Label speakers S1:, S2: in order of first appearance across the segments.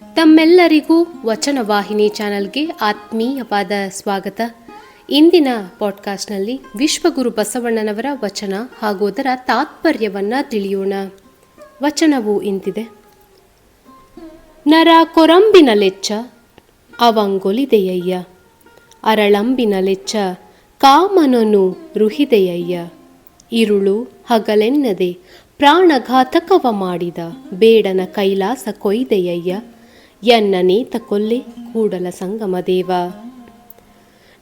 S1: ತಮ್ಮೆಲ್ಲರಿಗೂ ವಚನವಾಹಿನಿ ಚಾನೆಲ್ಗೆ ಆತ್ಮೀಯವಾದ ಸ್ವಾಗತ. ಇಂದಿನ ಪಾಡ್ಕಾಸ್ಟ್ನಲ್ಲಿ ವಿಶ್ವಗುರು ಬಸವಣ್ಣನವರ ವಚನ ಹಾಗೂ ಅದರ ತಾತ್ಪರ್ಯವನ್ನ ತಿಳಿಯೋಣ. ವಚನವು ಇಂತಿದೆ. ನರ ಕೊರಂಬಿನ ಲೆಚ್ಚ, ಅವಂಗೊಲಿದೆಯಯ್ಯ. ಅರಳಂಬಿನ ಲೆಚ್ಚ, ಕಾಮನನು ರುಹಿದೆಯಯ್ಯ. ಇರುಳು ಹಗಲೆನ್ನದೆ, ಪ್ರಾಣಘಾತಕವ ಮಾಡಿದ, ಬೇಡನ ಕೈಲಾಸ ಕೊಯ್ದೆಯಯ್ಯ. ಎನ್ನ ನೀತ ಕೊಲ್ಲೆ ಕೂಡಲ ಸಂಗಮ ದೇವ.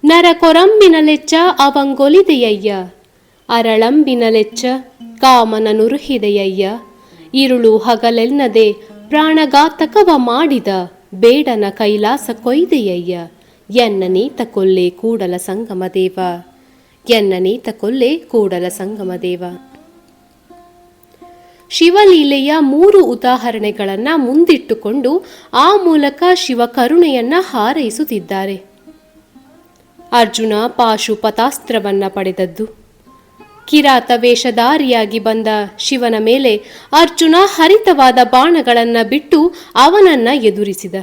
S1: ನರ ಕೊರಂಬಿನ ಲೆಚ್ಚ ಅವಂಗೊಲಿದೆಯಯ್ಯ. ಅರಳಂಬಿನ ಲೆಚ್ಚ ಕಾಮನ ನುರುಹಿದೆಯಯ್ಯ. ಇರುಳು ಹಗಲೆನ್ನದೆ ಪ್ರಾಣಘಾತಕವ ಮಾಡಿದ ಬೇಡನ ಕೈಲಾಸ ಕೊಯ್ದೆಯಯ್ಯ. ಎನ್ನ ನೀತ ಕೊಲ್ಲೆ ಕೂಡಲ ಸಂಗಮ ದೇವ. ಎನ್ನ ನೇತ ಕೊಲ್ಲೆ ಕೂಡಲ ಸಂಗಮ ದೇವ. ಶಿವಲೀಲೆಯ ಮೂರು ಉದಾಹರಣೆಗಳನ್ನು ಮುಂದಿಟ್ಟುಕೊಂಡು ಆ ಮೂಲಕ ಶಿವ ಕರುಣೆಯನ್ನ ಹಾರೈಸುತ್ತಿದ್ದಾರೆ. ಅರ್ಜುನ ಪಾಶುಪತಾಸ್ತ್ರವನ್ನ ಪಡೆದದ್ದು. ಕಿರಾತ ವೇಷಧಾರಿಯಾಗಿ ಬಂದ ಶಿವನ ಮೇಲೆ ಅರ್ಜುನ ಹರಿತವಾದ ಬಾಣಗಳನ್ನು ಬಿಟ್ಟು ಅವನನ್ನ ಎದುರಿಸಿದ.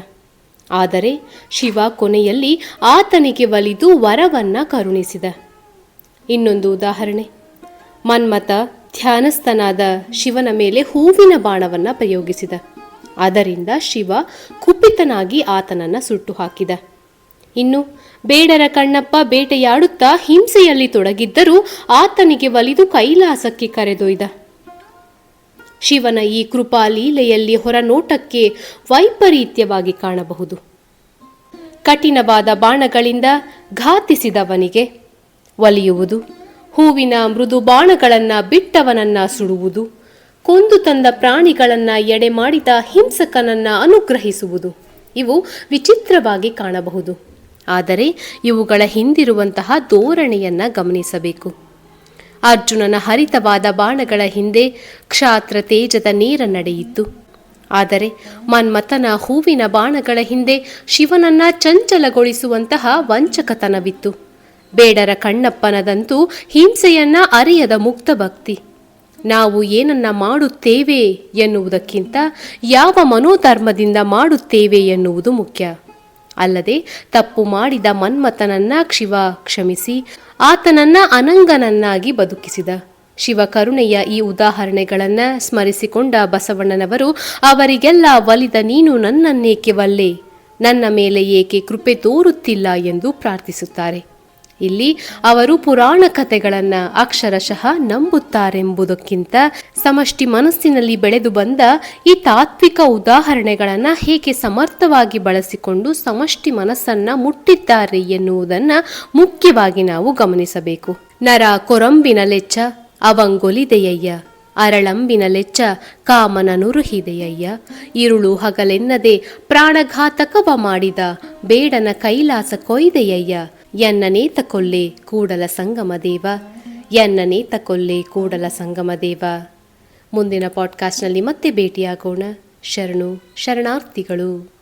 S1: ಆದರೆ ಶಿವ ಕೊನೆಯಲ್ಲಿ ಆತನಿಗೆ ಒಲಿದು ವರವನ್ನ ಕರುಣಿಸಿದ. ಇನ್ನೊಂದು ಉದಾಹರಣೆ. ಮನ್ಮಥ ಧ್ಯಾನಸ್ಥನಾದ ಶಿವನ ಮೇಲೆ ಹೂವಿನ ಬಾಣವನ್ನು ಪ್ರಯೋಗಿಸಿದ. ಅದರಿಂದ ಶಿವ ಕುಪಿತನಾಗಿ ಆತನನ್ನ ಸುಟ್ಟು ಹಾಕಿದ ಇನ್ನು ಬೇಡರ ಕಣ್ಣಪ್ಪ ಬೇಟೆಯಾಡುತ್ತಾ ಹಿಂಸೆಯಲ್ಲಿ ತೊಡಗಿದ್ದರೂ ಆತನಿಗೆ ಒಲಿದು ಕೈಲಾಸಕ್ಕೆ ಕರೆದೊಯ್ದ. ಶಿವನ ಈ ಕೃಪಾ ಲೀಲೆಯಲ್ಲಿ ಹೊರನೋಟಕ್ಕೆ ವೈಪರೀತ್ಯವಾಗಿ ಕಾಣಬಹುದು. ಕಠಿಣವಾದ ಬಾಣಗಳಿಂದ ಘಾತಿಸಿದವನಿಗೆ ಒಲಿಯುವುದು ಹೂವಿನ ಮೃದು ಬಾಣಗಳನ್ನ ಬಿಟ್ಟವನನ್ನ ಸುಡುವುದು, ಕೊಂದು ತಂದ ಪ್ರಾಣಿಗಳನ್ನ ಎಡೆ ಮಾಡಿದ ಹಿಂಸಕನನ್ನ ಅನುಗ್ರಹಿಸುವುದು. ಇವು ವಿಚಿತ್ರವಾಗಿ ಕಾಣಬಹುದು. ಆದರೆ ಇವುಗಳ ಹಿಂದಿರುವಂತಹ ಧೋರಣೆಯನ್ನ ಗಮನಿಸಬೇಕು. ಅರ್ಜುನನ ಹರಿತವಾದ ಬಾಣಗಳ ಹಿಂದೆ ಕ್ಷಾತ್ರ ತೇಜದ ನೇರ ನಡೆಯಿತು. ಆದರೆ ಮನ್ಮಥನ ಹೂವಿನ ಬಾಣಗಳ ಹಿಂದೆ ಶಿವನನ್ನ ಚಂಚಲಗೊಳಿಸುವಂತಹ ವಂಚಕತನವಿತ್ತು. ಬೇಡರ ಕಣ್ಣಪ್ಪನದಂತೂ ಹಿಂಸೆಯನ್ನ ಅರಿಯದ ಮುಕ್ತ ಭಕ್ತಿ. ನಾವು ಏನನ್ನ ಮಾಡುತ್ತೇವೆ ಎನ್ನುವುದಕ್ಕಿಂತ ಯಾವ ಮನೋಧರ್ಮದಿಂದ ಮಾಡುತ್ತೇವೆ ಎನ್ನುವುದು ಮುಖ್ಯ. ಅಲ್ಲದೆ ತಪ್ಪು ಮಾಡಿದ ಮನ್ಮಥನನ್ನ ಶಿವ ಕ್ಷಮಿಸಿ, ಆತನನ್ನ ಅನಂಗನನ್ನಾಗಿ ಬದುಕಿಸಿದ. ಶಿವ ಕರುಣೆಯ ಈ ಉದಾಹರಣೆಗಳನ್ನ ಸ್ಮರಿಸಿಕೊಂಡ ಬಸವಣ್ಣನವರು, ಅವರಿಗೆಲ್ಲ ಒಲಿದ ನೀನು ನನ್ನನ್ನೇಕೆ ವಲ್ಲೆ? ನನ್ನ ಮೇಲೆ ಏಕೆ ಕೃಪೆ ತೋರುತ್ತಿಲ್ಲ ಎಂದು ಪ್ರಾರ್ಥಿಸುತ್ತಾರೆ. ಇಲ್ಲಿ ಅವರು ಪುರಾಣ ಕಥೆಗಳನ್ನ ಅಕ್ಷರಶಃ ನಂಬುತ್ತಾರೆಂಬುದಕ್ಕಿಂತ ಸಮಷ್ಟಿ ಮನಸ್ಸಿನಲ್ಲಿ ಬೆಳೆದು ಬಂದ ಈ ತಾತ್ವಿಕ ಉದಾಹರಣೆಗಳನ್ನ ಹೇಗೆ ಸಮರ್ಥವಾಗಿ ಬಳಸಿಕೊಂಡು ಸಮಷ್ಟಿ ಮನಸ್ಸನ್ನ ಮುಟ್ಟಿದ್ದಾರೆ ಎನ್ನುವುದನ್ನ ಮುಖ್ಯವಾಗಿ ನಾವು ಗಮನಿಸಬೇಕು. ನರ ಕೊರಂಬಿನ ಲೆಚ್ಚ, ಅವಂಗೊಲಿದೆಯಯ್ಯ. ಅರಳಂಬಿನ ಲೆಚ್ಚ, ಕಾಮನ ನುರುಹಿದೆಯಯ್ಯ. ಇರುಳು ಹಗಲೆನ್ನದೆ ಪ್ರಾಣಘಾತಕವ ಮಾಡಿದ ಬೇಡನ ಕೈಲಾಸ ಕೊಯ್ದೆಯಯ್ಯ. ಎನ್ನನೇತ ಕೊಲ್ಲೆ ಕೂಡಲ ಸಂಗಮ ದೇವ ಎನ್ನನೇತ ಕೊಲ್ಲೆ ಕೂಡಲ ಸಂಗಮ ದೇವ. ಮುಂದಿನ ಪಾಡ್ಕಾಸ್ಟ್ನಲ್ಲಿ ಮತ್ತೆ ಭೇಟಿಯಾಗೋಣ. ಶರಣು, ಶರಣಾರ್ಥಿಗಳು.